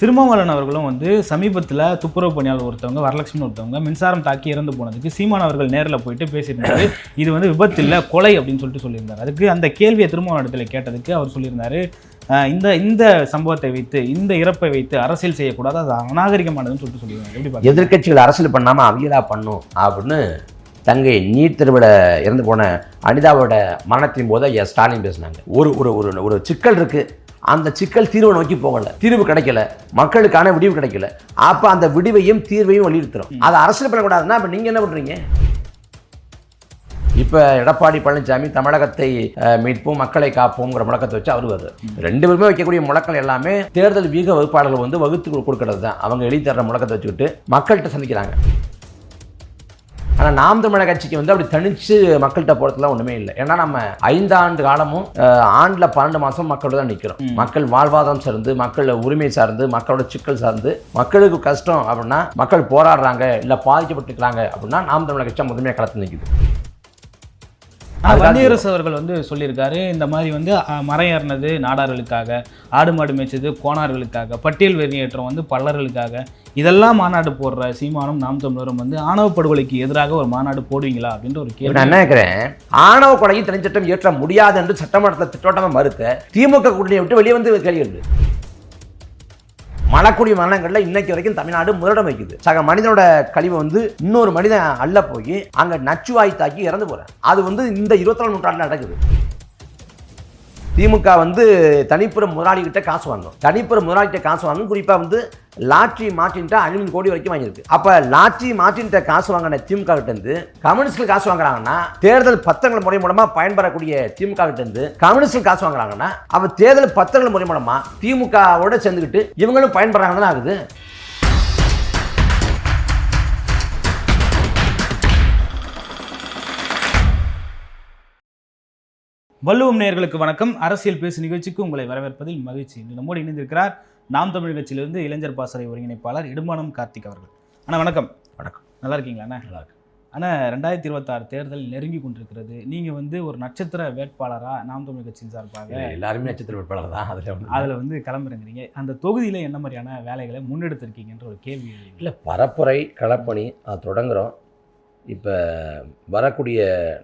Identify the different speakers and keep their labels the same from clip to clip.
Speaker 1: திருமாவளவன் அவர்களும் வந்து சமீபத்தில் துப்புரவு பணியாளர் ஒருத்தவங்க வரலட்சுமி ஒருத்தவங்க மின்சாரம் தாக்கி இறந்து போனதுக்கு சீமான் அவர்கள் நேரில் போயிட்டு பேசியிருந்தாரு. இது வந்து விபத்து இல்லை கொலை அப்படின்னு சொல்லிட்டு சொல்லியிருந்தார். அதுக்கு அந்த கேள்வியை திருமாவளவனத்தில் கேட்டதுக்கு அவர் சொல்லியிருந்தார் இந்த இந்த சம்பவத்தை வைத்து இந்த இறப்பை வைத்து அரசியல் செய்யக்கூடாது அது அநாகரிகமானதுன்னு சொல்லிட்டு சொல்லியிருந்தாங்க எப்படி பார்க்க
Speaker 2: அரசியல் பண்ணாமல் அவியலா பண்ணும் அப்படின்னு தங்கை நீட் திருவிழா இறந்து போன அனிதாவோட மரணத்தின் போது ஸ்டாலின் பேசினாங்க. ஒரு ஒரு ஒரு ஒரு சிக்கல் இருக்குது அந்த சிக்கல் தீர்வை நோக்கி போகல. தீர்வு கிடைக்கல. மக்களுக்கான விடிவு கிடைக்கல. அப்போ அந்த விடிவையும் தீர்வையும் வலியுறுத்துறோம் அதை அரசியல் பண்ணக்கூடாதுன்னா அப்போ நீங்கள் என்ன பண்ணுறீங்க இப்போ எடப்பாடி பழனிசாமி தமிழகத்தை மீட்போம் மக்களை காப்போங்கிற முழக்கத்தை வச்சு அவர் வருது ரெண்டு பேருமே வைக்கக்கூடிய முழக்கம் எல்லாமே தேர்தல் வீக வகுப்பாளர்கள் வந்து வகுத்து கொடுக்கறது தான் அவங்க எழுதி தர்ற முழக்கத்தை வச்சுக்கிட்டு மக்கள்கிட்ட சந்திக்கிறாங்க. ஆனால் நாம் தமிழக கட்சிக்கு வந்து அப்படி தனிச்சு மக்கள்கிட்ட போகிறதுலாம் ஒன்றுமே இல்லை. ஏன்னா நம்ம ஐந்தாண்டு காலமும் ஆண்டுல பன்னெண்டு மாதம் மக்களோட தான் நிற்கிறோம் மக்கள் வாழ்வாதாரம் சார்ந்து மக்கள் உரிமை சார்ந்து மக்களோட சிக்கல் சார்ந்து மக்களுக்கு கஷ்டம் அப்படின்னா மக்கள் போராடுறாங்க இல்லை பாதிக்கப்பட்டிருக்கிறாங்க அப்படின்னா நாம் தமிழக கட்சி முதன்மையாக களத்தில் நிற்குது
Speaker 1: வன்னியரசு அவர்கள் வந்து சொல்லியிருக்காரு இந்த மாதிரி வந்து மரம் ஏறினது நாடார்களுக்காக ஆடு மாடு மேய்ச்சது கோணார்களுக்காக பட்டியல் வெளியேற்றம் வந்து பல்லர்களுக்காக இதெல்லாம் மாநாடு போடுற சீமானும் நாம் தமிழரும் வந்து ஆணவ படுகொலைக்கு எதிராக ஒரு மாநாடு போடுவீங்களா அப்படின்ற ஒரு கேள்வி.
Speaker 2: நான் நினைக்கிறேன் ஆணவ கொலையை தனிச்சட்டம் இயற்ற முடியாது என்று சட்டமன்றத்தில் திட்டவட்டமாக மறுத்த திமுக கூட்டணியை விட்டு வெளியே வந்து கேள்வி மலக்குடி மரணங்களில் இன்னைக்கு வரைக்கும் தமிழ்நாடு முதலிடம் வைக்குது சக மனிதனோட கழிவை வந்து இன்னொரு மனிதன் அள்ள போய் அங்க நச்சுவாய் தாக்கி இறந்து போறேன் அது வந்து இந்த இருபத்தி நாலு நூற்றாண்டில் நடக்குது. திமுக வந்து தனிப்புற முதலாளிகிட்ட காசு வாங்கும் தனிப்புற முதலாளிகிட்ட காசு வாங்கும் குறிப்பாக வந்து லாட்ரி மாட்டின்ட்டு ஐநூறு கோடி வரைக்கும் வாங்கியிருக்கு. அப்போ லாட்ரி மாட்டின்ட்ட காசு வாங்கின திமுக கிட்டேருந்து கம்யூனிஸ்ட்கள் காசு வாங்குறாங்கன்னா தேர்தல் பத்திரங்கள் முறை மூலமாக பயன்பெறக்கூடிய திமுக கிட்டேருந்து கம்யூனிஸ்ட்கள் காசு வாங்குறாங்கன்னா அப்போ தேர்தல் பத்திரங்கள் முறை மூலமாக திமுகவோட சேர்ந்துக்கிட்டு இவங்களும் பயன்படுறாங்கன்னு ஆகுது.
Speaker 1: வள்ளுவம் நேயர்களுக்கு வணக்கம். அரசியல் பேசு நிகழ்ச்சிக்கு உங்களை வரவேற்பதில் மகிழ்ச்சி. இன்று நம்மோடு இணைந்திருக்கிறார் நாம் தமிழ் கட்சியிலிருந்து இளைஞர் பாசறை ஒருங்கிணைப்பாளர் இடுமானம் கார்த்திக் அவர்கள். அண்ணா வணக்கம்.
Speaker 2: வணக்கம்.
Speaker 1: நல்லா இருக்கீங்களா அண்ணா?
Speaker 2: நல்லா இருக்கு.
Speaker 1: அண்ணா ரெண்டாயிரத்தி இருபத்தாறு தேர்தல் நெருங்கி கொண்டிருக்கிறது. நீங்க வந்து ஒரு நட்சத்திர வேட்பாளரா நாம் தமிழ் கட்சியின் சார்பாக?
Speaker 2: எல்லாருமே நட்சத்திர வேட்பாளர் தான். அதில் வந்து
Speaker 1: அதுல வந்து களமிறங்குறீங்க. அந்த தொகுதியில என்ன மாதிரியான வேலைகளை முன்னெடுத்திருக்கீங்கன்ற ஒரு கேள்வி.
Speaker 2: இல்லை பரப்புரை களப்பணி அது தொடங்குகிறோம் இப்போ வரக்கூடிய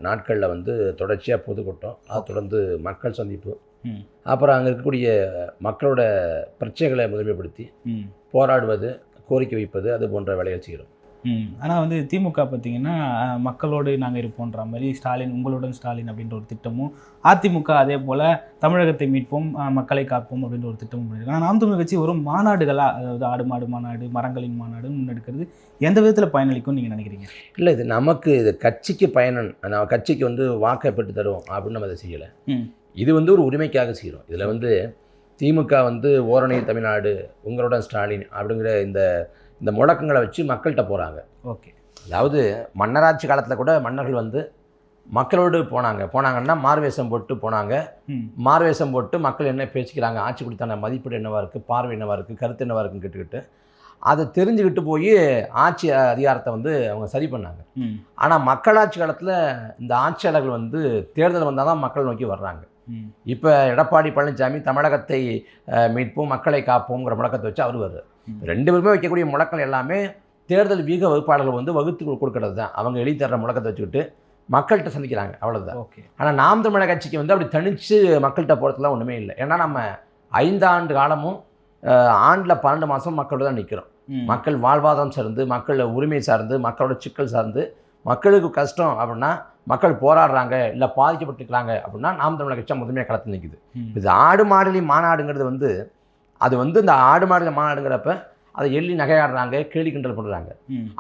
Speaker 2: நாட்களில் வந்து தொடர்ச்சியாக பொதுக்கூட்டம் அது தொடர்ந்து மக்கள் சந்திப்பு. அப்புறம் அங்கே இருக்கக்கூடிய மக்களோட பிரச்சனைகளை முதன்மைப்படுத்தி போராடுவது கோரிக்கை வைப்பது அது போன்ற வேலைகள் செய்கிறோம்.
Speaker 1: ஆனால் வந்து திமுக பார்த்தீங்கன்னா மக்களோடு நாங்கள் இருப்போன்ற மாதிரி ஸ்டாலின் உங்களுடன் ஸ்டாலின் அப்படின்ற ஒரு திட்டமும் அதிமுக அதே போல் தமிழகத்தை மீட்போம் மக்களை காப்போம் அப்படின்ற ஒரு திட்டமும் பண்ணியிருக்காங்க ஆனால் நாம் தமிழ் கட்சி ஒரு மாநாடுகளாக அதாவது ஆடு மாடு மாநாடு மரங்களின் மாநாடு முன்னெடுக்கிறது எந்த விதத்தில் பயனளிக்கும்னு நீங்கள் நினைக்கிறீங்க?
Speaker 2: இல்லை இது நமக்கு இது கட்சிக்கு பயனன் நம்ம கட்சிக்கு வந்து வாக்கை பெற்று தருவோம் அப்படின்னு நம்ம அதை செய்யலை. இது வந்து ஒரு உரிமைக்காக செய்கிறோம் இதில் வந்து திமுக வந்து ஓரணை தமிழ்நாடு உங்களுடன் ஸ்டாலின் அப்படிங்கிற இந்த இந்த முழக்கங்களை வச்சு மக்கள்கிட்ட போகிறாங்க
Speaker 1: ஓகே.
Speaker 2: அதாவது மன்னராட்சி காலத்தில் கூட மன்னர்கள் வந்து மக்களோடு போனாங்க. போனாங்கன்னா மார்வேஷம் போட்டு போனாங்க. மார்வேஷம் போட்டு மக்கள் என்ன பேசிக்கிறாங்க? ஆட்சி கொடுத்தான மதிப்பீடு என்னவா இருக்குது பார்வை என்னவா இருக்குது கருத்து என்னவா இருக்குன்னு கேட்டுக்கிட்டு அதை தெரிஞ்சுக்கிட்டு போய் ஆட்சி அதிகாரத்தை வந்து அவங்க சரி பண்ணாங்க. ஆனால் மக்களாட்சி காலத்தில் இந்த ஆட்சியாளர்கள் வந்து தேர்தல் வந்தால் தான் மக்கள் நோக்கி வர்றாங்க. இப்போ எடப்பாடி பழனிசாமி தமிழகத்தை மீட்போம் மக்களை காப்போங்கிற முழக்கத்தை வச்சு அவர் வருது. ரெண்டு பேருமே வைக்கக்கூடிய முழக்கம் எல்லாமே தேர்தல் வீக வகுப்பாளர்கள் வந்து வகுத்து கொடுக்கறது தான். அவங்க எழுதி தர்ற முழக்கத்தை வச்சுக்கிட்டு மக்கள்கிட்ட சந்திக்கிறாங்க அவ்வளவுதான்.
Speaker 1: ஓகே.
Speaker 2: ஆனால் நாம் தமிழக கட்சிக்கு வந்து அப்படி தனிச்சு மக்கள்கிட்ட போகிறதுலாம் ஒன்றுமே இல்லை. ஏன்னா நம்ம ஐந்தாண்டு காலமும் ஆண்டுல பன்னெண்டு மாதம் மக்களோட தான் நிற்கிறோம் மக்கள் வாழ்வாதாரம் சார்ந்து மக்கள் உரிமை சார்ந்து மக்களோட சிக்கல் சார்ந்து மக்களுக்கு கஷ்டம் அப்படின்னா மக்கள் போராடுறாங்க இல்லை பாதிக்கப்பட்டிருக்கிறாங்க அப்படின்னா நாம் தமிழக கட்சி முதன்மையாக களத்தில் நிற்குது இது ஆடு மாடுலி மாநாடுங்கிறது வந்து அது வந்து இந்த ஆடு மாடுலி மாநாடுங்கிறப்ப அதை எள்ளி நகையாடுறாங்க கேலி கிண்டல் பண்ணுறாங்க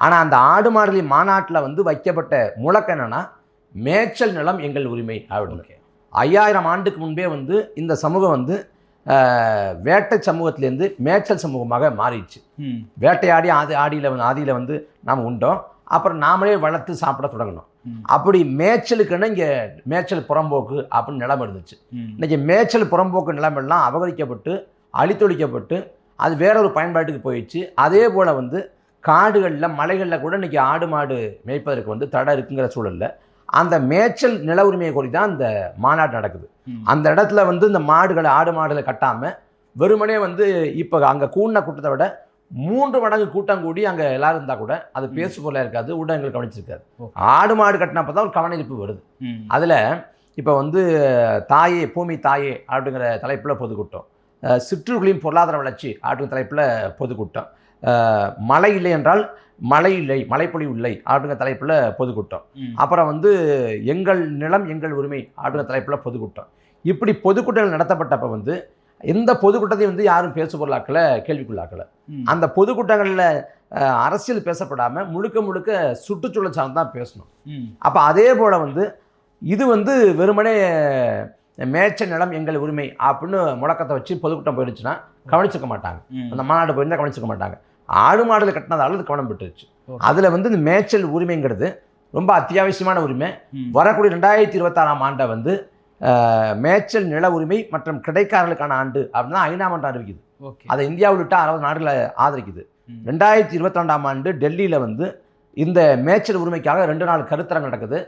Speaker 2: ஆனால் அந்த ஆடு மாடுலி மாநாட்டில் வந்து வைக்கப்பட்ட முழக்கம் என்னன்னா மேய்ச்சல் நிலம் எங்கள் உரிமை அப்படின்னு. ஐயாயிரம் ஆண்டுக்கு முன்பே வந்து இந்த சமூகம் வந்து வேட்டை சமூகத்திலேருந்து மேய்ச்சல் சமூகமாக மாறிடுச்சு. வேட்டையாடி ஆதி ஆடியில் வந்து ஆதியில் வந்து நாம் உண்டோம். அப்புறம் நாமளே வளர்த்து சாப்பிட தொடங்கணும். அப்படி மேய்ச்சலுக்குன்னு இங்கே மேய்ச்சல் புறம்போக்கு அப்படின்னு நிலம் இருந்துச்சு. இன்றைக்கி மேய்ச்சல் புறம்போக்கு நிலமெல்லாம் அபகரிக்கப்பட்டு அழித்தொழிக்கப்பட்டு அது வேற ஒரு பயன்பாட்டுக்கு போயிடுச்சு. அதே போல் வந்து காடுகளில் மலைகளில் கூட இன்றைக்கி ஆடு மாடு மேய்ப்பதற்கு வந்து தடை இருக்குங்கிற சூழலில் அந்த மேய்ச்சல் நில உரிமையை குறித்து தான் இந்த மாநாடு நடக்குது. அந்த இடத்துல வந்து இந்த மாடுகளை ஆடு மாடுகளை கட்டாமல் வெறுமனே வந்து இப்போ அங்கே கூடின கூட்டத்தை விட மூன்று மடங்கு கூட்டம் கூடி அங்கே எல்லாரும் இருந்தால் கூட அது பேசு பொருளாக இருக்காது ஊடகங்கள் கவனிச்சிருக்காது. ஆடு மாடு கட்டினப்போ தான் ஒரு கவனிப்பு வருது. அதில் இப்போ வந்து தாயே பூமி தாயே அப்படிங்கிற தலைப்பில் பொதுக்கூட்டம். சிற்றூர்களின் பொருளாதார வளர்ச்சி அப்படிங்கிற தலைப்பில் பொதுக்கூட்டம் மழை இல்லை என்றால் மழை இல்லை மழைப்பொழிவு இல்லை அப்படிங்கிற தலைப்பில் பொதுக்கூட்டம். அப்புறம் வந்து எங்கள் நிலம் எங்கள் உரிமை அப்படிங்கிற தலைப்பில் பொதுக்கூட்டம் இப்படி பொதுக்கூட்டங்கள் நடத்தப்பட்டப்ப வந்து எந்த பொதுக்கூட்டத்தையும் வந்து யாரும் பேசு பொருளாக்கல கேள்விக்குள்ளாக்கல. அந்த பொதுக்கூட்டங்களில் அரசியல் பேசப்படாமல் முழுக்க முழுக்க சுற்றுச்சூழல் சார்ந்து தான் பேசணும். அப்போ அதே போல் வந்து இது வந்து வெறுமனே மேய்ச்ச நிலம் எங்கள் உரிமை அப்படின்னு முழக்கத்தை வச்சு பொதுக்கூட்டம் போயிடுச்சுன்னா கவனிச்சிக்க மாட்டாங்க. அந்த மாநாடு போயிருந்தா கவனிச்சிக்க மாட்டாங்க ஆடு மாடுல கட்டினதால அது கவனம் பெற்றுச்சு. அதில் வந்து இந்த மேய்ச்சல் உரிமைங்கிறது ரொம்ப அத்தியாவசியமான உரிமை. வரக்கூடிய ரெண்டாயிரத்தி இருபத்தாறாம் ஆண்டை வந்து மேய்ச்சல் நில உரிமை மற்றும் கிடைக்காரர்களுக்கான ஆண்டு அப்படின்னு தான் ஐநா மன்றம் அறிவிக்குது அதை இந்தியா உள்ளிட்ட அறுபது நாடுகளை ஆதரிக்குது. ரெண்டாயிரத்தி இருபத்தி ரெண்டாம் ஆண்டு டெல்லியில் வந்து இந்த மேய்ச்சல் உரிமைக்காக ரெண்டு நாள் கருத்தரங்கு நடக்குது.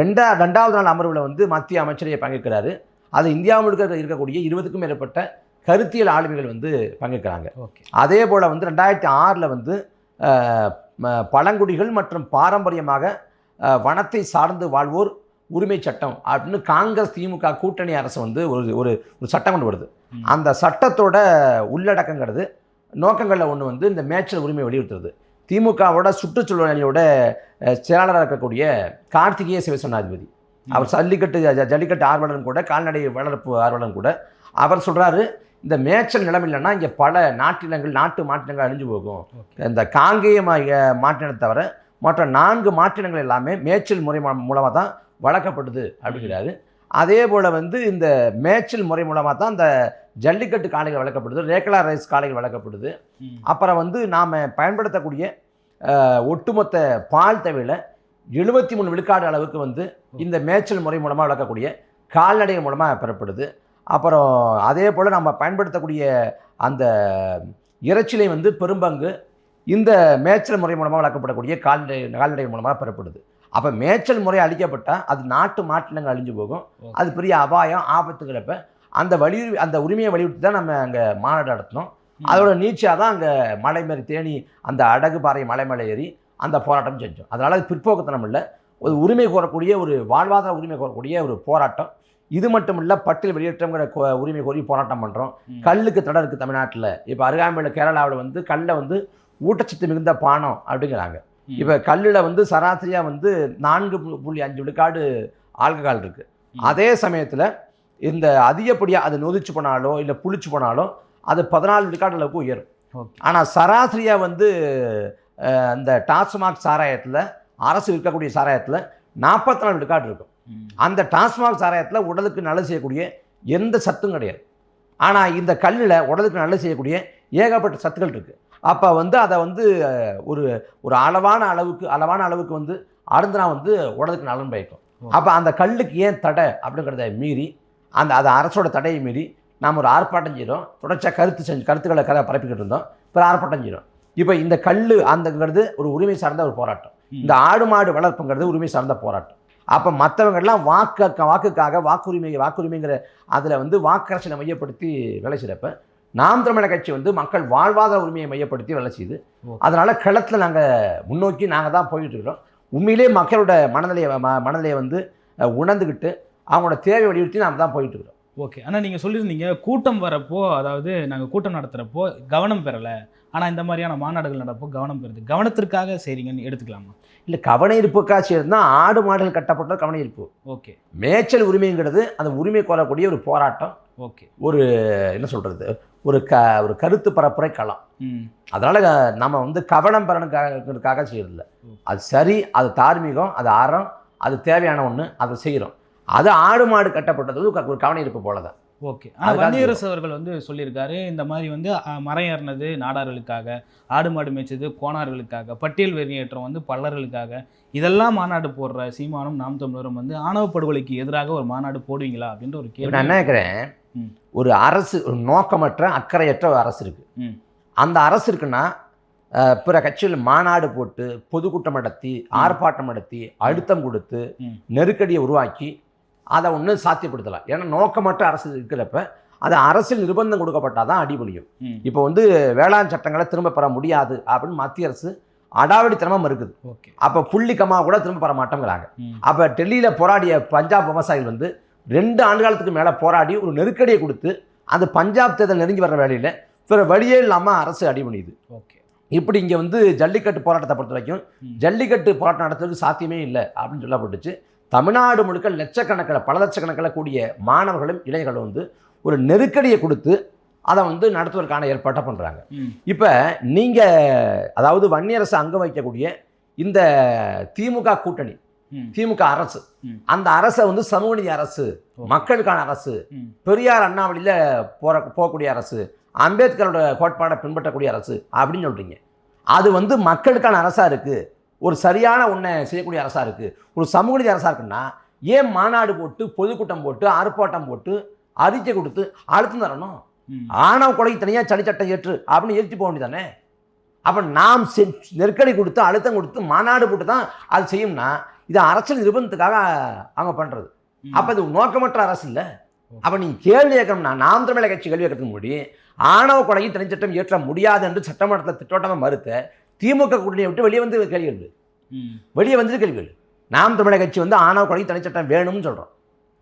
Speaker 2: ரெண்டா ரெண்டாவது நாள் அமர்வில் வந்து மத்திய அமைச்சரையை பங்கேற்கிறாரு அது இந்தியா முழுக்க இருக்கக்கூடிய இருபதுக்கும் மேற்பட்ட கருத்தியல் ஆளுமைகள் வந்து பங்கேற்கிறாங்க. அதே போல் வந்து ரெண்டாயிரத்தி ஆறில் வந்து பழங்குடிகள் மற்றும் பாரம்பரியமாக வனத்தை சார்ந்து வாழ்வோர் உரிமை சட்டம் அப்படின்னு காங்கிரஸ் திமுக கூட்டணி அரசு வந்து ஒரு ஒரு ஒரு சட்டம் கொண்டு வருது. அந்த சட்டத்தோட உள்ளடக்கங்கிறது நோக்கங்களில் ஒன்று வந்து இந்த மேய்ச்சல் உரிமை வலியுறுத்துறது. திமுகவோட சுற்றுச்சூழல் அணியோட அஹ், செயலாளராக இருக்கக்கூடிய கார்த்திகேய சிவசேனாதிபதி. அவர் ஜல்லிக்கட்டு ஜல்லிக்கட்டு ஆர்வலரும் கூட கால்நடை வளர்ப்பு ஆர்வலரும் கூட அவர் சொல்கிறாரு இந்த மேய்ச்சல் நிலம் இல்லைன்னா இங்கே பல நாட்டினங்கள் நாட்டு மாற்றினங்கள் அழிஞ்சு போகும். இந்த காங்கேய மாற்றினத்தை தவிர மற்ற நான்கு மாற்றினங்கள் எல்லாமே மேய்ச்சல் முறை மூலமாக தான் வளர்க்கப்படுது அப்படிங்கிறாரு. அதே போல் வந்து இந்த மேய்ச்சல் முறை மூலமாக தான் இந்த ஜல்லிக்கட்டு காளைகள் வளர்க்கப்படுது ரேக்லா ரைஸ் காளைகள் வளர்க்கப்படுது. அப்புறம் வந்து நாம் பயன்படுத்தக்கூடிய ஒட்டுமொத்த பால் தேவையில் எழுபத்தி மூணு விழுக்காடு அளவுக்கு வந்து இந்த மேய்ச்சல் முறை மூலமாக வளர்க்கக்கூடிய கால்நடை மூலமாக பெறப்படுது அப்புறம் அதே போல் நம்ம பயன்படுத்தக்கூடிய அந்த இறைச்சிலை வந்து பெரும்பங்கு இந்த மேய்ச்சல் முறை மூலமாக வளர்க்கப்படக்கூடிய கால்நடை கால்நடை மூலமாக பெறப்படுது. அப்போ மேய்ச்சல் முறை அழிக்கப்பட்டால் அது நாட்டு மாற்றினங்கள் அழிஞ்சு போகும். அது பெரிய அபாயம் ஆபத்துங்கிறப்ப அந்த வலியுறு அந்த உரிமையை வலியுறுத்தி தான் நம்ம அங்கே மாநாடு நடத்தினோம். அதோட நீட்சியாக தான் அங்கே மலை மாரி தேனி அந்த அடகு பாறை மலை மேலே ஏறி அந்த போராட்டம் செஞ்சோம். அதனால் அது பிற்போக்குத்தனம் இல்லை. ஒரு உரிமை கோரக்கூடிய ஒரு வாழ்வாதார உரிமை கோரக்கூடிய ஒரு போராட்டம். இது மட்டும் இல்லை பட்டியல் வெளியேற்றங்கிற உரிமை கோரி போராட்டம் பண்ணுறோம். கல்லுக்கு தடை இருக்குது தமிழ்நாட்டில். இப்போ அருகாமையில் கேரளாவில் வந்து கல்லை வந்து ஊட்டச்சத்து மிகுந்த பானம் அப்படிங்கிறாங்க. இப்போ கல்லில் வந்து சராசரியாக வந்து நான்கு புள்ளி அஞ்சு விழுக்காடு ஆல்கஹால் இருக்குது. அதே சமயத்தில் இந்த அதிகப்படியாக அது நொதிச்சு போனாலோ இல்லை புளிச்சு போனாலோ அது பதினாலு விழுக்காடு அளவுக்கு உயரும். ஆனால் சராசரியாக வந்து அந்த டாஸ்மாக் சாராயத்தில் அரசு விற்கக்கூடிய சாராயத்தில் நாற்பத்தி நாலு விழுக்காடு இருக்கும். அந்த டாஸ்மாக் சாராயத்தில் உடலுக்கு நல்லது செய்யக்கூடிய எந்த சத்தும் கிடையாது. ஆனால் இந்த கல்லில் உடலுக்கு நல்லது செய்யக்கூடிய ஏகப்பட்ட சத்துக்கள் இருக்குது அப்போ வந்து அதை வந்து ஒரு ஒரு அளவான அளவுக்கு அளவான அளவுக்கு வந்து அருந்தினா வந்து உடலுக்கு நலன் பயக்கும். அப்போ அந்த கல்லுக்கு ஏன் தடை அப்படிங்கிறத மீறி அந்த அது அரசோட தடையை மீறி நாம் ஒரு ஆர்ப்பாட்டம் செய்கிறோம் தொடர்ச்சியாக கருத்து செஞ்சு கருத்துக்களை கதை பரப்பிக்கிட்டு இருந்தோம். இப்போ ஆர்ப்பாட்டம் செய்கிறோம் இப்போ இந்த கல் அந்தங்கிறது ஒரு உரிமை சார்ந்த ஒரு போராட்டம். இந்த ஆடு மாடு வளர்ப்புங்கிறது உரிமை சார்ந்த போராட்டம். அப்போ மற்றவங்கெல்லாம் வாக்கு வாக்குக்காக வாக்குரிமை வாக்குரிமைங்கிற அதில் வந்து வாக்கரசனை மையப்படுத்தி வேலை செய்கிறப்ப நாம் தமிழர் கட்சி வந்து மக்கள் வாழ்வாதார உரிமையை மையப்படுத்தி வேலை செய்யுது. அதனால் களத்தில் நாங்கள் முன்னோக்கி நாங்கள் தான் போயிட்டு இருக்கிறோம். உண்மையிலே மக்களோட மனநிலையை ம- மனநிலையை வந்து உணர்ந்துக்கிட்டு அவங்களோட தேவை வலியுறுத்தி நாம் தான் போயிட்டு இருக்கிறோம்.
Speaker 1: ஓகே. ஆனால் நீங்கள் சொல்லியிருந்தீங்க கூட்டம் வரப்போ அதாவது நாங்கள் கூட்டம் நடத்துகிறப்போ கவனம் பெறலை. ஆனால் இந்த மாதிரியான மாநாடுகள் நடப்போ கவனம் பெறுது. கவனத்திற்காக செய்றீங்கன்னு எடுத்துக்கலாமா?
Speaker 2: இல்லை கவன இருப்புக்கா செய்யறதுனா ஆடு மாடுகள் கட்டப்பட்ட கவன இருப்பு
Speaker 1: ஓகே.
Speaker 2: மேய்ச்சல் உரிமைங்கிறது அந்த உரிமை கோரக்கூடிய ஒரு போராட்டம்.
Speaker 1: ஓகே.
Speaker 2: என்ன சொல்கிறது ஒரு க ஒரு கருத்து பரப்புரை களம். அதனால் நம்ம வந்து கவனம் பெறணுக்காக செய்யறதில்ல. அது சரி அது தார்மீகம் அது அறம் அது தேவையான ஒன்று அதை செய்கிறோம் அது ஆடு மாடு கட்டப்பட்டது ஒரு ஒரு கவன இருப்பு போல தான்
Speaker 1: ஓகே ஆனால் வன்னியரசு அவர்கள் வந்து சொல்லியிருக்காரு இந்த மாதிரி வந்து மரம் ஏறினது நாடார்களுக்காக ஆடு மாடு மேய்ச்சது கோணார்களுக்காக பட்டியல் வெளியேற்றம் வந்து பல்லர்களுக்காக இதெல்லாம் மாநாடு போடுற சீமானும் நாம் தமிழரும் வந்து ஆணவ படுகொலைக்கு எதிராக ஒரு மாநாடு போடுவீங்களா அப்படின்ற ஒரு கேள்வி
Speaker 2: நான் என்ன நினைக்கிறேன். ஒரு அரசு ஒரு நோக்கமற்ற அக்கறையற்ற ஒரு அரசு இருக்கு
Speaker 1: ம்.
Speaker 2: அந்த அரசு இருக்குன்னா பிற கட்சிகள் மாநாடு போட்டு பொதுக்கூட்டம் நடத்தி ஆர்ப்பாட்டம் நடத்தி அழுத்தம் கொடுத்து. நெருக்கடியை உருவாக்கி அதை ஒன்று சாத்தியப்படுத்தலாம் ஏன்னா நோக்கமற்ற அரசு இருக்கிறப்ப அது அரசியல் நிர்பந்தம் கொடுக்கப்பட்டாதான் தான் அடி முடியும்
Speaker 1: ம்.
Speaker 2: இப்போ வந்து வேளாண் சட்டங்களை திரும்ப பெற முடியாது அப்படின்னு மத்திய அரசு அடாவடித்தனமாக இருக்குது
Speaker 1: ஓகே.
Speaker 2: அப்போ புள்ளி கமா கூட திரும்ப பெற மாட்டோங்கிறாங்க. அப்போ டெல்லியில் போராடிய பஞ்சாப் விவசாயிகள் வந்து ரெண்டு ஆண்டு காலத்துக்கு மேலே போராடி ஒரு நெருக்கடியை கொடுத்து அந்த பஞ்சாப் தேர்தல் நெருங்கி வர்ற வேலையில் வேறு வழியே இல்லாமல் அரசு அடி பண்ணியுது
Speaker 1: ஓகே.
Speaker 2: இப்படி இங்கே வந்து ஜல்லிக்கட்டு போராட்டத்தை பொறுத்த வரைக்கும். ஜல்லிக்கட்டு போராட்டம் நடத்துறதுக்கு சாத்தியமே இல்லை அப்படின்னு சொல்லப்பட்டுச்சு. தமிழ்நாடு முழுக்க லட்சக்கணக்கில் பல லட்சக்கணக்கில் கூடிய மாணவர்களும் இளைஞர்களும் வந்து ஒரு நெருக்கடியை கொடுத்து அதை வந்து நடத்துவதற்கான ஏற்பாட்டை பண்ணுறாங்க. இப்போ நீங்கள் அதாவது வன்னியரசு அங்க வைக்கக்கூடிய இந்த திமுக கூட்டணி. திமுக அரசு. அந்த அரசை வந்து சமூக நீதி அரசு. மக்களுக்கான அரசு. பெரியார் அண்ணா வழியில் போற போகக்கூடிய அரசு அம்பேத்கரோட கோட்பாடை பின்பற்றக்கூடிய அரசு அப்படின்னு சொல்கிறீங்க அது வந்து மக்களுக்கான அரசாக இருக்குது ஒரு சரியான ஒன்றை செய்யக்கூடிய அரசாக இருக்குது ஒரு சமூக நீதி அரசாக இருக்குன்னா ஏன் மாநாடு போட்டு பொதுக்கூட்டம் போட்டு ஆர்ப்பாட்டம் போட்டு அறிக்கை கொடுத்து அழுத்தம் தரணும். ஆணவ கொலைக்கு தனியாக சட்டை ஏற்று அப்படின்னு ஏற்றி போக வேண்டியதானே? அப்போ நாம் நெருக்கடி கொடுத்து அழுத்தம் கொடுத்து மாநாடு போட்டு தான் அது செய்யும்னா இது அரசியல் நிர்பந்தத்துக்காக அவங்க பண்ணுறது. அப்போ இது நோக்கமற்ற அரசு இல்லை. அப்போ நீங்கள் கேள்வி கேட்கணும்னா நாம் தமிழக கட்சி கேள்வி கேட்கறதுக்கு முன்னாடி ஆணவ கொலையை தனிச்சட்டம் ஏற்ற முடியாது என்று சட்டமன்றத்தில் திட்டோட்டமாக மறுத்த திமுக கூட்டணியை விட்டு வெளியே வந்து கேள்வி எழுது. வெளியே வந்து கேள்வி எழுது நாம் தமிழக கட்சி வந்து ஆணவ கொலைக்கு தனிச்சட்டம் வேணும்னு சொல்கிறோம்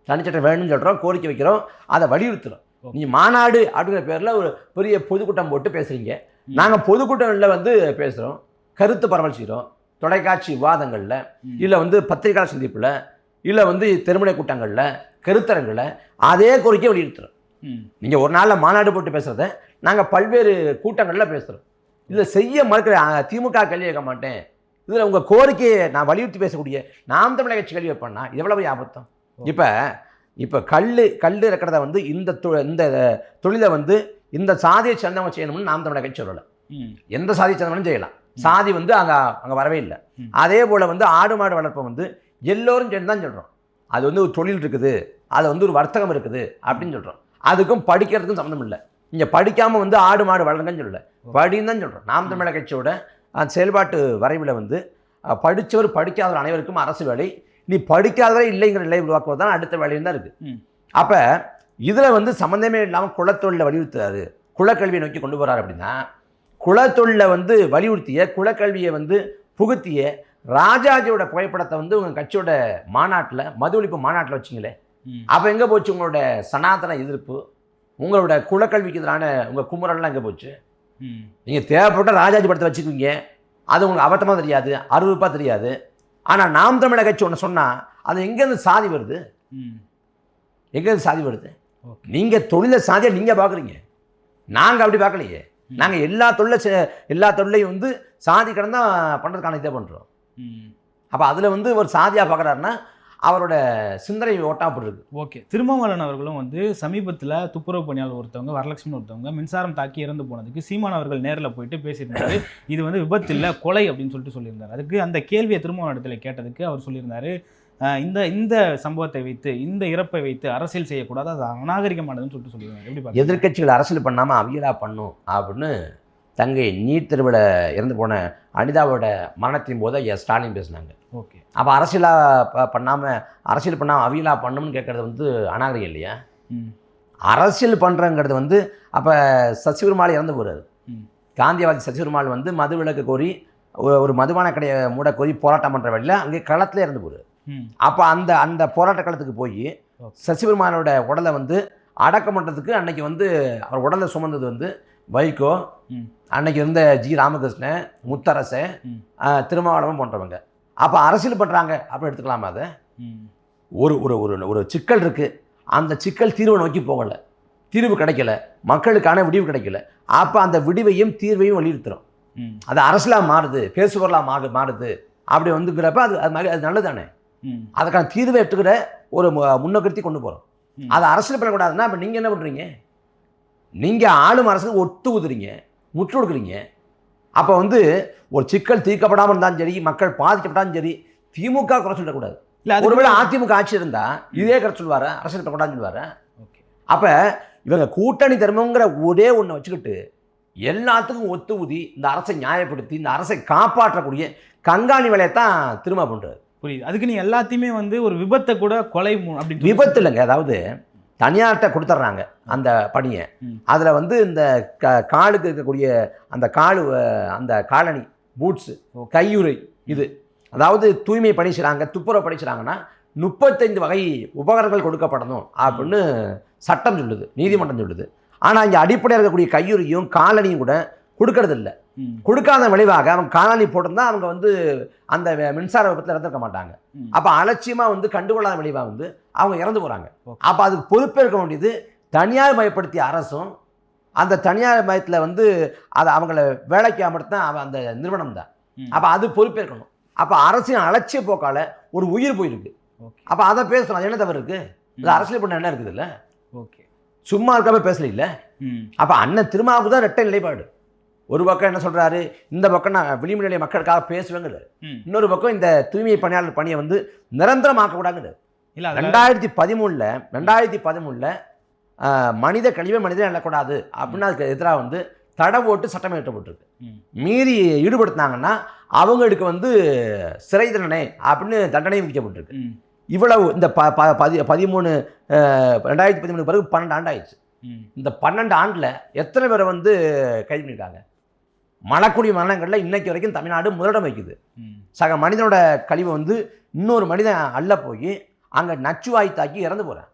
Speaker 2: தனிச்சட்டம் வேணும்னு சொல்கிறோம் கோரிக்கை வைக்கிறோம் அதை வலியுறுத்துறோம்
Speaker 1: ஓகே.
Speaker 2: நீ மாநாடு அப்படிங்கிற பேரில் ஒரு பெரிய பொதுக்கூட்டம் போட்டு பேசுகிறீங்க. நாங்கள் பொதுக்கூட்டங்களில் வந்து பேசுகிறோம் கருத்து பரவல் செய்கிறோம் தொலைக்காட்சி விவாதங்களில். இல்லை வந்து பத்திரிகை சந்திப்பில் இல்லை வந்து திருமண கூட்டங்களில் கருத்தரங்கில் அதே கோரிக்கை வலியுறுத்துறோம்
Speaker 1: ம்.
Speaker 2: நீங்கள் ஒரு நாளில் மாநாடு போட்டு பேசுகிறத நாங்கள் பல்வேறு கூட்டங்களில் பேசுகிறோம் இதில் செய்ய மறுக்கிற திமுக கேள்வி கேட்க மாட்டேன். இதில் உங்கள் கோரிக்கையை நான் வலியுறுத்தி பேசக்கூடிய நாம் தமிழக கட்சி கேள்வி வைப்பேன்னா இது எவ்வளவு ஆபத்தம் இப்போ இப்போ கல் கல் இருக்கிறத வந்து இந்த இந்த தொழிலை வந்து இந்த சாதியை சேர்ந்தவங்க செய்யணும்னு நாம் தமிழக கட்சி சொல்லலை. எந்த சாதியை சேர்ந்தவனும் செய்யலாம் சாதி வந்து அங்கே அங்கே வரவே இல்லை. அதே போல் வந்து ஆடு மாடு வளர்ப்பை வந்து எல்லோரும் சேர்ந்து தான் சொல்கிறோம் அது வந்து ஒரு தொழில் இருக்குது. அது வந்து ஒரு வர்த்தகம் இருக்குது அப்படின்னு சொல்கிறோம் அதுக்கும் படிக்கிறதுக்கும் சம்மந்தம் இல்லை. இங்கே படிக்காமல் வந்து ஆடு மாடு வளருங்கன்னு சொல்லல. படின்னு தான் சொல்கிறோம் நாம் தமிழக கட்சியோட செயல்பாட்டு வரைவில் வந்து படித்தவர் படிக்காதவர் அனைவருக்கும் அரசு வேலை நீ படிக்காதவரே இல்லைங்கிற நிலை உருவாக்குவது தான் அடுத்த வேலையும் தான் இருக்குது. அப்போ இதில் வந்து சம்மந்தமே இல்லாமல் குலத்தொழிலை வலியுறுத்துறாரு. குலக்கல்வியை நோக்கி கொண்டு போகிறார் அப்படின்னா குலத்தொழிலை வந்து வலியுறுத்திய குலக்கல்வியை வந்து புகுத்திய ராஜாஜியோட புகைப்படத்தை வந்து உங்கள் கட்சியோட மாநாட்டில் மது ஒழிப்பு மாநாட்டில் வச்சிங்களே. அப்போ எங்கே போச்சு உங்களோட சனாதன எதிர்ப்பு? உங்களோட குலக்கல்விக்கு எதிரான உங்கள் குமுறல்லாம் எங்கே போச்சு?
Speaker 1: ம்.
Speaker 2: நீங்கள் தேவைப்பட்ட ராஜாஜி படத்தை வச்சுக்குவீங்க. அது உங்களுக்கு அபத்தமாக தெரியாது அருவருப்பாக தெரியாது. ஆனால் நாம் தமிழக கட்சி ஒன்று சொன்னால் அது எங்கேருந்து சாதி வருது?
Speaker 1: ம்.
Speaker 2: எங்கேருந்து சாதி வருது. நீங்கள் தொழிலை சாதியாக நீங்கள் பார்க்குறீங்க நாங்கள் அப்படி பார்க்கலையே நாங்கள் எல்லா தொழிலை எல்லா தொழிலையும் வந்து சாதி கடந்து பண்ணுறதுக்கான இதை பண்ணுறோம்
Speaker 1: ம்.
Speaker 2: அப்போ அதில் வந்து ஒரு சாதியாக பார்க்குறாருன்னா அவரோட சிந்தனை ஓட்டா அப்படி இருக்கு
Speaker 1: ஓகே. திருமாவளவன் அவர்களும் வந்து சமீபத்தில் துப்புரவு பணியாளர் ஒருத்தவங்க வரலட்சுமி ஒருத்தவங்க மின்சாரம் தாக்கி இறந்து போனதுக்கு சீமான் அவர்கள் நேரில் போயிட்டு பேசியிருந்தாரு இது வந்து விபத்து இல்லை கொலை அப்படின்னு சொல்லிட்டு சொல்லியிருந்தார். அதுக்கு அந்த கேள்வியை திருமாவளவன் இடத்துல கேட்டதுக்கு அவர் சொல்லியிருந்தாரு "அஹ், இந்த இந்த சம்பவத்தை வைத்து இந்த இறப்பை வைத்து அரசியல் செய்யக்கூடாது அது அநாகரிகமானதுன்னு சொல்லிட்டு பார்க்குறீங்க?
Speaker 2: எதிர்க்கட்சிகள் அரசியல் பண்ணாமல் அவியலா பண்ணும் அப்படின்னு தங்கை நீட் தெருவில் இறந்து போன அனிதாவோட மரணத்தின் போது ஐயா ஸ்டாலின் பேசினாங்க.
Speaker 1: ஓகே.
Speaker 2: அப்போ அரசியலாக பண்ணாமல் அரசியல் பண்ணாமல் அவியலா பண்ணணும்னு கேட்குறது வந்து அநாகரிகம் இல்லையா? அரசியல் பண்ணுறங்கிறது வந்து அப்போ சசிபெருமாள் இறந்து போகிறாரு. காந்தியவாதி சசிபெருமாள் வந்து மது விலக்கு கோரி ஒரு மதுபான கடையை மூட கோரி போராட்டம் பண்ணுற வழியில் அங்கே களத்தில் இறந்து போகிறார் அப்போ அந்த அந்த போராட்ட களத்துக்கு போய். சசிபெருமானோட உடலை வந்து அடக்கம் பண்ணுறதுக்கு அன்னைக்கு வந்து அவர் உடலை சுமந்தது வந்து வைகோ. அன்னைக்கு இருந்த ஜி. ராமகிருஷ்ணன் முத்தரசன் திருமாவளவன் போன்றவங்க. அப்போ அரசியல் பண்ணுறாங்க அப்படின்னு எடுத்துக்கலாமா அதை? ஒரு ஒரு ஒரு ஒரு சிக்கல் இருக்குது அந்த சிக்கல் தீர்வை நோக்கி போகலை. தீர்வு கிடைக்கல. மக்களுக்கான விடிவு கிடைக்கல. அப்போ அந்த விடிவையும் தீர்வையும் வலியுறுத்துறோம்.
Speaker 1: ம்.
Speaker 2: அது அரசியலாக மாறுது பேசுபொருளாக மாறு மாறுது. அப்படி வந்துங்கிறப்ப அது அது மாதிரி அது நல்லது தானே
Speaker 1: ம்.
Speaker 2: அதுக்கான தீர்வை எட்டுக்கிற ஒரு முன்னோக்கத்தி கொண்டு போகிறோம். அதை அரசியல் பண்ணக்கூடாதுன்னா அப்போ நீங்கள் என்ன பண்ணுறீங்க நீங்கள் ஆளும் அரசுக்கு ஒத்து ஊதுறீங்க முற்று கொடுக்குறீங்க. அப்போ வந்து ஒரு சிக்கல் தீர்க்கப்படாமல் இருந்தாலும் சரி மக்கள் பாதிக்கப்பட்டாலும் சரி திமுக குறை சொல்லக்கூடாது.
Speaker 1: இல்லை
Speaker 2: ஒருவேளை அதிமுக ஆட்சி இருந்தால் இதே குறை சொல்லுவாரா? அரசியல் பண்ணக்கூடாதுன்னு சொல்லுவாரா?
Speaker 1: ஓகே.
Speaker 2: அப்போ இவங்க கூட்டணி தர்மங்கிற ஒரே ஒன்றை வச்சுக்கிட்டு எல்லாத்துக்கும் ஒத்து ஊதி இந்த அரசை நியாயப்படுத்தி இந்த அரசை காப்பாற்றக்கூடிய கண்காணி வேலையை தான் திரும்ப பண்ணுறாரு
Speaker 1: புரியுது. அதுக்கு நீ எல்லாத்தையுமே வந்து ஒரு விபத்தை கூட கொலை சொல்லி-
Speaker 2: விபத்து இல்லைங்க. அதாவது தனியார்கிட்ட கொடுத்துட்றாங்க அந்த பணியை. அதில் வந்து இந்த க காலுக்கு இருக்கக்கூடிய அந்த காலு அந்த காலணி பூட்ஸு. கையுறை இது அதாவது தூய்மை பணி செய்கிறாங்க துப்புரவு பணி செய்கிறாங்கன்னா முப்பத்தைந்து வகை உபகரணங்கள் கொடுக்கப்படணும் அப்படின்னு சட்டம் சொல்லுது நீதிமன்றம் சொல்லுது ஆனால் இங்கே அடிப்படையாக இருக்கக்கூடிய கையுறையும் காலணியும் கூட கொடுக்கறது இல்ல
Speaker 1: ம்.
Speaker 2: கொடுக்காத விளைவாக அவங்க காலணி போட்டிருந்தா அவங்க வந்து அந்த மின்சார விபத்தில் இறந்துருக்க மாட்டாங்க. அப்போ அலட்சியமாக வந்து கண்டுகொள்ளாத விளைவாக வந்து அவங்க இறந்து போகிறாங்க. அப்போ அதுக்கு பொறுப்பேற்க வேண்டியது தனியார் மயப்படுத்திய அரசும் அந்த தனியார் மயத்தில் வந்து அதை அவங்கள வேலைக்கு அமர்த்தின அவ- அந்த நிறுவனம் தான். அப்போ அது பொறுப்பேற்கணும். அப்போ அரசின் அலட்சிய போக்கால ஒரு உயிர் போயிருக்கு. அப்போ அதை பேசணும். அது என்ன தவறு இருக்கு? இது. அரசியல் பண்ண என்ன இருக்குது இல்லை?
Speaker 1: ஓகே.
Speaker 2: சும்மா இருக்காம பேசல இல்லை? அப்போ அண்ணன் திருமாவுக்கு தான் ரெட்டை நிலைப்பாடு. ஒரு பக்கம் என்ன சொல்றாரு? இந்த பக்கம் நான் விளிம்பு நிலை மக்களுக்காக பேசுவேங்கிறாரு.
Speaker 1: ம்.
Speaker 2: இன்னொரு பக்கம் இந்த தூய்மை பணியாளர் பணியை வந்து நிரந்தரமாக்க கூடாதுங்கிறாரு.
Speaker 1: இல்ல
Speaker 2: ரெண்டாயிரத்தி பதிமூணுல ரெண்டாயிரத்தி பதிமூணுல மனித கழிவை மனிதன் எழக்கூடாது அப்படின்னு அதுக்கு எதிராக வந்து தடை போட்டு சட்டம் இயற்றப்பட்டிருக்கு. மீறி ஈடுபடுத்தினாங்கன்னா அவங்களுக்கு வந்து சிறை தண்டனை அப்படின்னு தண்டனை விதிக்கப்பட்டிருக்கு. இவ்வளவு இந்த ப ப- பதி பதிமூணு ரெண்டாயிரத்தி பதிமூணு பிறகு பன்னெண்டு ஆண்டு ஆயிடுச்சு. இந்த பன்னெண்டு ஆண்டில் எத்தனை பேரை வந்து கைது பண்ணியிருக்காங்க? மலக்குடி மரணங்களில் இன்னைக்கு வரைக்கும் தமிழ்நாடு முதலிடம் வைக்குது சக மனிதனோட கழிவை வந்து இன்னொரு மனிதன் அள்ள போய் அங்கே நச்சுவாய் தாக்கி இறந்து போகிறேன்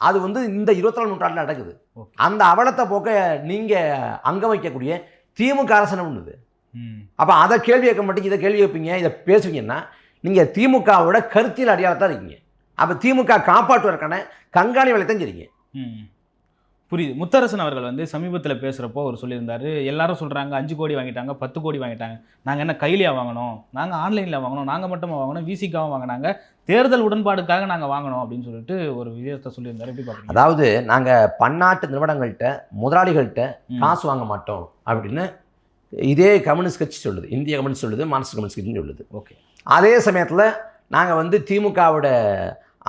Speaker 2: அது வந்து இந்த இருபத்தி நாலு நூற்றாண்டில் நடக்குது. அந்த அவலத்தை போக்க நீங்கள் அங்க வைக்கக்கூடிய திமுக அரசனை பண்ணுது
Speaker 1: ம்.
Speaker 2: அப்போ அதை கேள்வி கேட்க மாட்டீங்க இதை கேள்வி கேட்பீங்க இதை பேசுவீங்கன்னா நீங்கள் திமுகவோட கருத்தியல் அடியாளத்தான் இருக்கீங்க. அப்போ திமுக காப்பாற்றுவதற்கான கண்காணி வேலை
Speaker 1: ம். புரியுது. முத்தரசன் அவர்கள் வந்து சமீபத்தில் பேசுகிறப்போ அவர் சொல்லியிருந்தாரு எல்லாரும் சொல்கிறாங்க அஞ்சு கோடி வாங்கிட்டாங்க பத்து கோடி வாங்கிட்டாங்க. நாங்கள் என்ன கையிலையா வாங்கினோம் நாங்கள் ஆன்லைனில் வாங்கினோம் நாங்கள் மட்டுமா வாங்கினோம் விசிக்காவும் வாங்கினாங்க. தேர்தல் உடன்பாடுக்காக நாங்கள் வாங்கினோம் அப்படின்னு சொல்லிட்டு ஒரு விஷயத்தை சொல்லியிருந்தாரு. எப்படி பார்க்குறீங்க?
Speaker 2: அதாவது நாங்கள் பன்னாட்டு நிறுவனங்கள்கிட்ட முதலாளிகள்கிட்ட. காசு வாங்க மாட்டோம் அப்படின்னு இதே கம்யூனிஸ்ட் கட்சி சொல்லுது. இந்திய கம்யூனிஸ்ட் சொல்லுது மார்க்சிஸ்ட் கம்யூனிஸ்ட் கட்சின்னு சொல்லுது.
Speaker 1: ஓகே.
Speaker 2: அதே சமயத்தில் நாங்கள் வந்து திமுகவோட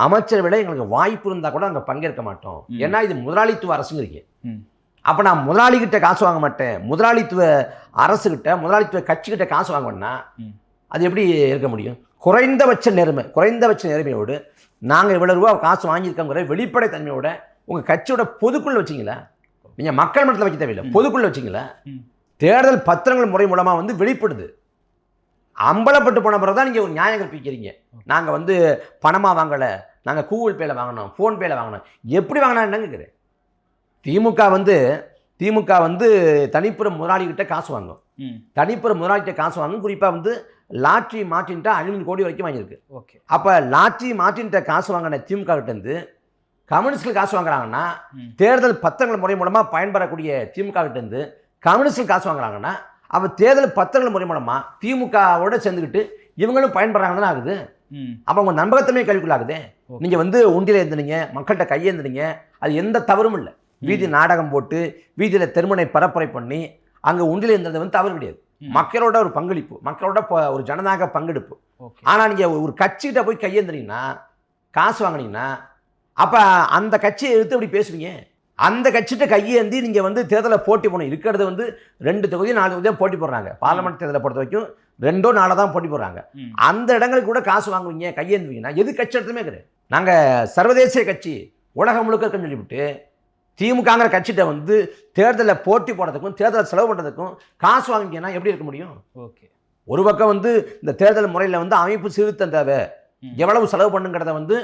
Speaker 2: அமைச்சரவையில் எங்களுக்கு வாய்ப்பு இருந்தால் கூட நாங்கள் பங்கேற்க மாட்டோம். ஏன்னா இது முதலாளித்துவ அரசுங்கிறீங்க. அப்போ நான் முதலாளிகிட்ட காசு வாங்க மாட்டேன். முதலாளித்துவ அரசுகிட்ட முதலாளித்துவ கட்சிக்கிட்ட காசு வாங்கினா. அது எப்படி இருக்க முடியும்? குறைந்தபட்ச நேர்மை குறைந்தபட்ச நேர்மையோடு நாங்கள் இவ்வளோ ரூபா காசு வாங்கியிருக்கோங்கிற வெளிப்படைத்தன்மையோட உங்கள் கட்சியோட பொதுக்குள்ள வச்சிங்களா? நீங்கள் மக்கள் மன்றத்தில் வைக்க தேவையில்லை. பொதுக்குள்ள வச்சிங்களா. தேர்தல் பத்திரங்கள் முறை மூலமாக வந்து வெளிப்படுது. அம்பலப்பட்டு போன பிறகு தான் நீங்கள் ஒரு நியாயம் கற்பிக்கிறீங்க நாங்கள் வந்து பணமாக வாங்கலை. நாங்கள் கூகுள் பேல வாங்கினோம் ஃபோன்பேல வாங்கினோம். எப்படி வாங்கினா என்னங்க கேக்குறேன். திமுக வந்து திமுக வந்து தனிப்புற முதலாளிகிட்ட காசு வாங்கும். தனிப்புற முதலாளிகிட்ட காசு வாங்கும். குறிப்பாக வந்து லாட்ரி மாட்டின்ட்டு ஐநூறு கோடி வரைக்கும் வாங்கியிருக்கு.
Speaker 1: ஓகே.
Speaker 2: அப்போ லாட்ரி மாட்டின்ட்ட காசு வாங்கின திமுக கிட்டேருந்து கம்யூனிஸ்ட்கள் காசு வாங்குறாங்கன்னா. தேர்தல் பத்திரங்கள் முறை மூலமாக பயன்பெறக்கூடிய திமுக கிட்டேருந்து கம்யூனிஸ்ட்கள் காசு வாங்குறாங்கன்னா அப்போ தேர்தல் பத்திரங்கள் முறை மூலமாக திமுகவோட சேர்ந்துக்கிட்டு இவங்களும் பயன்படுறாங்கன்னு ஆகுது. அப்போ உங்கள் நம்பகத்தன்மை கல்விக்குள்ளாகுதே. நீங்கள் வந்து உண்டியில் எழுந்துனீங்க மக்கள்கிட்ட கையேந்துனீங்க அது எந்த தவறும் இல்லை. வீதி நாடகம் போட்டு வீதியில் தெருமுனை பரப்புரை பண்ணி அங்கே உண்டியில் இருந்தது வந்து தவறு கிடையாது. மக்களோட ஒரு பங்களிப்பு மக்களோட ஒரு ஜனநாயக பங்கெடுப்பு. ஆனால் நீங்கள் ஒரு கட்சிகிட்ட போய் கையேந்துனீங்கன்னா காசு வாங்குனீங்கன்னா அப்போ அந்த கட்சியை எடுத்து அப்படி பேசுவீங்க? அந்த கட்சிகிட்ட கையேந்தி நீங்கள் வந்து தேர்தலை போட்டி போடணும். இருக்கிறது வந்து ரெண்டு தொகுதி நாலு தொகுதி தான் போட்டி போடுறாங்க. பார்லமெண்ட் தேர்தலை பொறுத்த வரைக்கும் ரெண்டோ நாலோ தான் போட்டி போடுறாங்க. அந்த இடங்களுக்கு கூட காசு வாங்குவீங்க கையேந்துவீங்கன்னா எது கட்சி எடுத்துமே கிடையாது. நாங்கள் சர்வதேச கட்சி உலகம் முழுக்க இருக்குன்னு சொல்லிவிட்டு திமுகங்கிற கட்சிகிட்ட வந்து தேர்தலில் போட்டி போடுறதுக்கும் தேர்தலை செலவு பண்ணுறதுக்கும் காசு வாங்கிங்கன்னா எப்படி இருக்க முடியும்?
Speaker 1: ஓகே.
Speaker 2: ஒரு பக்கம் வந்து இந்த தேர்தல் முறையில் வந்து அமைப்பு சீர்திருத்தம் தேவை. எவ்வளவு செலவு பண்ணுங்கிறத வந்து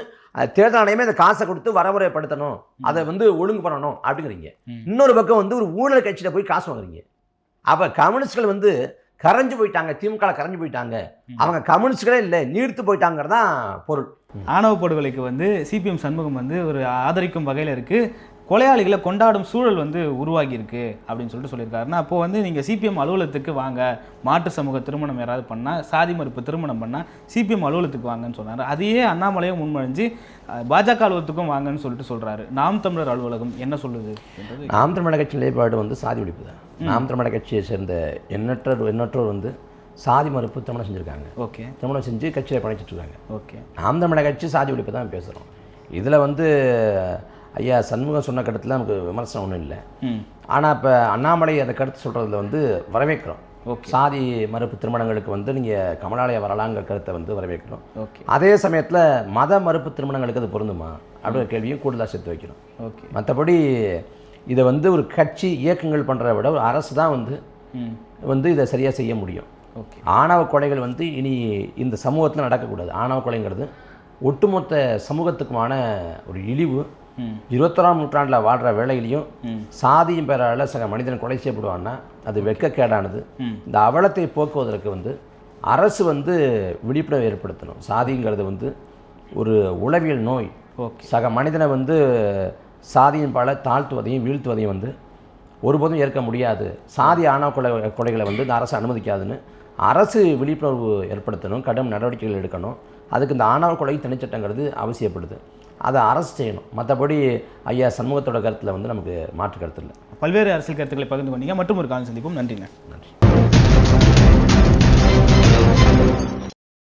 Speaker 2: தேர்தல் ஆணையமே இந்த காசை கொடுத்து வரமுறைப்படுத்தணும். அதை வந்து ஒழுங்கு பண்ணணும் அப்படிங்கிறீங்க. இன்னொரு பக்கம் வந்து ஒரு ஊழல் கட்சியில போய் காசு வாங்குறீங்க. அப்போ கம்யூனிஸ்ட்கள் வந்து கரைஞ்சு போயிட்டாங்க திமுக கரைஞ்சு போயிட்டாங்க. அவங்க கம்யூனிஸ்ட்களே இல்லை நீர்த்து போயிட்டாங்கிறது தான் பொருள்
Speaker 1: ஆணவ படுகொலைக்கு வந்து சிபிஎம் சண்முகம் வந்து ஒரு ஆதரிக்கும் வகையில் இருக்கு. கொலையாளிகளை கொண்டாடும் சூழல் வந்து உருவாகி இருக்கு அப்படின்னு சொல்லிட்டு சொல்லியிருக்காருன்னா அப்போ வந்து நீங்கள் சிபிஎம் அலுவலகத்துக்கு வாங்க மாற்று சமூக திருமணம் யாராவது பண்ணால் சாதி மறுப்பு திருமணம் பண்ணால் சிபிஎம் அலுவலகத்துக்கு வாங்கன்னு சொன்னார். அதையே அண்ணாமலையும் முன்மொழிஞ்சு பாஜக அலுவலகத்துக்கும் வாங்கன்னு சொல்லிட்டு சொல்றாரு. நாம் தமிழர் அலுவலகம் என்ன சொல்லுது
Speaker 2: நாம் தமிழக கட்சி நிலைப்பாடு வந்து சாதி ஒழிப்பு தான். நாம் தமிழக கட்சியை சேர்ந்த எண்ணற்ற எண்ணற்றோர் வந்து சாதி மறுப்பு திருமணம் செஞ்சுருக்காங்க.
Speaker 1: ஓகே.
Speaker 2: திருமணம் செஞ்சு கட்சியில் பணிச்சிட்டு இருக்காங்க.
Speaker 1: ஓகே.
Speaker 2: நாம் தமிழக கட்சி சாதி ஒழிப்பு தான் பேசுகிறோம் இதில் வந்து ஐயா சண்முகம் சொன்ன கருத்தில் நமக்கு விமர்சனம் ஒன்றும் இல்லை. ஆனால் இப்போ அண்ணாமலை அந்த கருத்து சொல்கிறதுல வந்து வரவேற்கிறோம். சாதி மறுப்பு திருமணங்களுக்கு வந்து நீங்கள் கமலாலயம் வரலாங்கிற கருத்தை வந்து வரவேற்கணும்
Speaker 1: ஓகே.
Speaker 2: அதே சமயத்தில் மத மறுப்பு திருமணங்களுக்கு அது பொருந்துமா அப்படிங்கிற கேள்வியும் கூடுதலாக சேர்த்து வைக்கணும்
Speaker 1: ஓகே.
Speaker 2: மற்றபடி இதை வந்து ஒரு கட்சி இயக்கங்கள் பண்ணுறத விட ஒரு அரசு தான் வந்து வந்து இதை சரியாக செய்ய முடியும்.
Speaker 1: ஓகே.
Speaker 2: ஆணவ கொலைகள் வந்து இனி இந்த சமூகத்தில் நடக்கக்கூடாது. ஆணவ கொலைங்கிறது ஒட்டுமொத்த சமூகத்துக்குமான ஒரு இழிவு.
Speaker 1: ம்.
Speaker 2: இருபத்தொராம் நூற்றாண்டில் வாழ்கிற வேளையிலையும்
Speaker 1: ம்.
Speaker 2: சாதியும் பெறால சக மனிதன் கொலை செய்யப்படுவான்னா அது வெட்கக்கேடானது.
Speaker 1: ம்.
Speaker 2: இந்த அவலத்தை போக்குவதற்கு வந்து அரசு வந்து விழிப்புணர்வு ஏற்படுத்தணும். சாதிங்கிறது வந்து ஒரு உளவியல் நோய். சக மனிதனை வந்து சாதியின் பல தாழ்த்துவதையும் வீழ்த்துவதையும் வந்து ஒருபோதும் ஏற்க முடியாது. சாதி ஆணவ கொலை கொலைகளை வந்து இந்த அரசு அனுமதிக்காதுன்னு அரசு விழிப்புணர்வு ஏற்படுத்தணும் கடும் நடவடிக்கைகள் எடுக்கணும். அதுக்கு இந்த ஆணவ கொலை தனிச்சட்டங்கிறது அவசியப்படுது. அதை அரசு செய்யணும். மற்றபடி ஐயா சண்முகத்தோட கருத்தில் வந்து நமக்கு மாற்று கருத்து இல்லை.
Speaker 1: பல்வேறு அரசியல் கருத்துக்களை பகிர்ந்து கொண்டீங்க. மற்றும் ஒரு காலம் சந்திப்போம். நன்றிங்க.
Speaker 2: நன்றி.